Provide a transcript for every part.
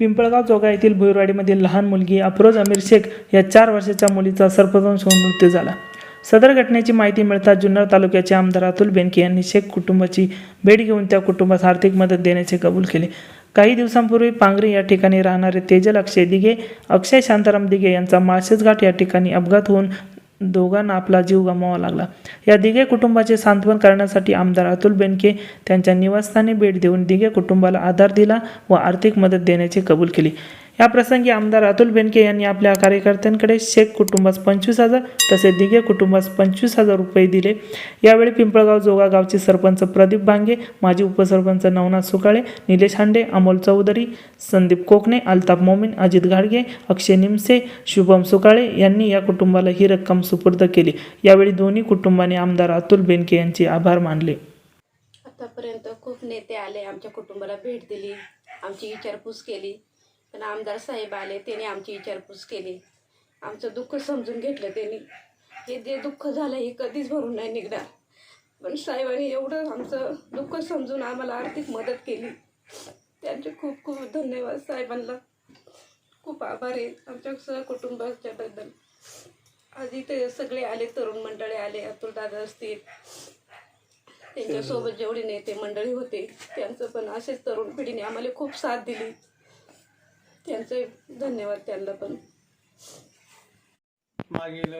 पिंपळगाव चौका येथील भुईरवाडीमधील लहान मुलगी अफरोज अमीर शेख या चार वर्षाच्या मुलीचा सर्पदंश होऊन मृत्यू झाला. सदर घटनेची माहिती मिळताच जुन्नर तालुक्याचे आमदार अतुल बेनके यांनी शेख कुटुंबाची भेट घेऊन त्या कुटुंबास आर्थिक मदत देण्याचे कबूल केले. काही दिवसांपूर्वी पांगरी या ठिकाणी राहणारे तेजल अक्षय दिघे अक्षय शांताराम दिघे यांचा माळशेज घाट या ठिकाणी अपघात होऊन दोघांना आपला जीव गमावा लागला. या दिघे कुटुंबाचे सांत्वन करण्यासाठी आमदार अतुल बेनके त्यांच्या निवासस्थानी भेट देऊन दिघे कुटुंबाला आधार दिला व आर्थिक मदत देण्याचे कबूल केली. या प्रसंगी आमदार अतुल बेनके यांनी आपल्या कार्यकर्त्यांकडे शेख कुटुंबास पंचवीस हजार तसेच दिघे कुटुंबास पंचवीस हजार रुपये दिले. यावेळी पिंपळगाव जोगा गावचे सरपंच प्रदीप भांगे माजी उपसरपंच नवनाथ सुकाळे निलेश हांडे अमोल चौधरी संदीप कोकणे अल्ताफ मोमीन अजित घाडगे अक्षय निमसे शुभम सुकाळे यांनी या कुटुंबाला ही रक्कम सुपूर्द केली. यावेळी दोन्ही कुटुंबाने आमदार अतुल बेनके यांचे आभार मानले. आतापर्यंत खूप नेते आले आमच्या कुटुंबाला भेट दिली आमची विचारपूस केली. पण आमदार साहेब आले त्याने आमची विचारपूस केली. आमचं दुःख समजून घेतलं त्यांनी. हे जे दुःख झालं हे कधीच भरून नाही निघणार. पण साहेबांनी एवढं आमचं दुःख समजून आम्हाला आर्थिक मदत केली. त्यांचे खूप खूप धन्यवाद साहेबांना. खूप आभार आहे आमच्या सहकुटुंबाच्याबद्दल आज इथे सगळे आले तरुण मंडळी आले अतुल दादा असतील. त्यांच्यासोबत जेवढे नेते मंडळी होते त्यांचं पण असेच तरुण पिढीने आम्हाला खूप साथ दिली. त्यांचे धन्यवाद त्यांना पण. मागील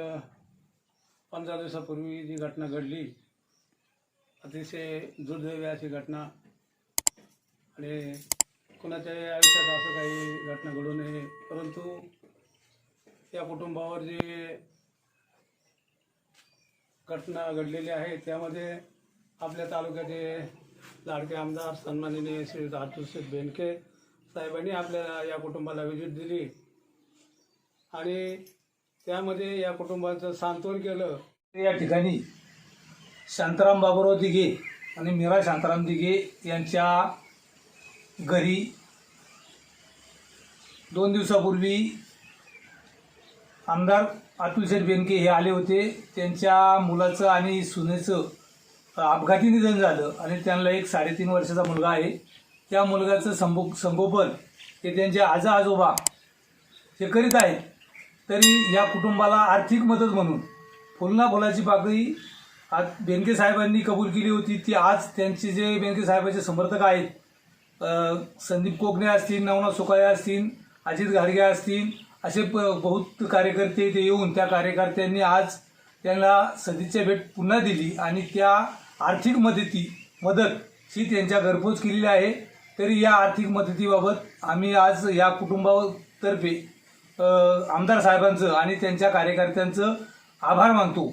पंधरा दिवसापूर्वी जी घटना घडली अतिशय दुर्दैवी अशी घटना. आणि कुणाच्याही आयुष्यात असं काही घटना घडू नये. परंतु या कुटुंबावर जी घटना घडलेली आहे त्यामध्ये आपल्या तालुक्याचे लाडके आमदार सन्माननीय श्री राजूशेठ बेनके साहेबांनी आपल्या या कुटुंबाला व्हिजिट दिली. आणि त्यामध्ये या कुटुंबाचं सांत्वन केलं. या ठिकाणी शांताराम बाबुराव दिघे आणि मीरा शांताराम दिघे यांच्या घरी दोन दिवसापूर्वी आमदार अतुल शेठ बेनके हे आले होते. त्यांच्या मुलाचं आणि सुनेचं अपघाती निधन झालं आणि त्यांना एक साडेतीन वर्षाचा मुलगा आहे. त्या मुलगाचं संभो संगोपन हे त्यांचे आजा आजोबा हे करीत आहेत तरी या कुटुंबाला आर्थिक मदत म्हणून फुलना फुलाची पाकळी आज बेनके साहेबांनी कबूल केली होती ती आज त्यांचे जे बेनके साहेबांचे समर्थक आहेत संदीप कोकणे असतील नवनाथ सुकाळे असतील अजित घाडगे असतील असे प बहुत कार्यकर्ते ते येऊन त्या कार्यकर्त्यांनी आज त्यांना सदिच्छा भेट पुन्हा दिली आणि त्या आर्थिक मदती मदत ही त्यांच्या घरपोच केलेली आहे. तरी या आर्थिक मदतीबाबत आम्ही आज या कुटुंबातर्फे आमदार साहेबांचं आणि त्यांच्या कार्यकर्त्यांचं आभार मानतो.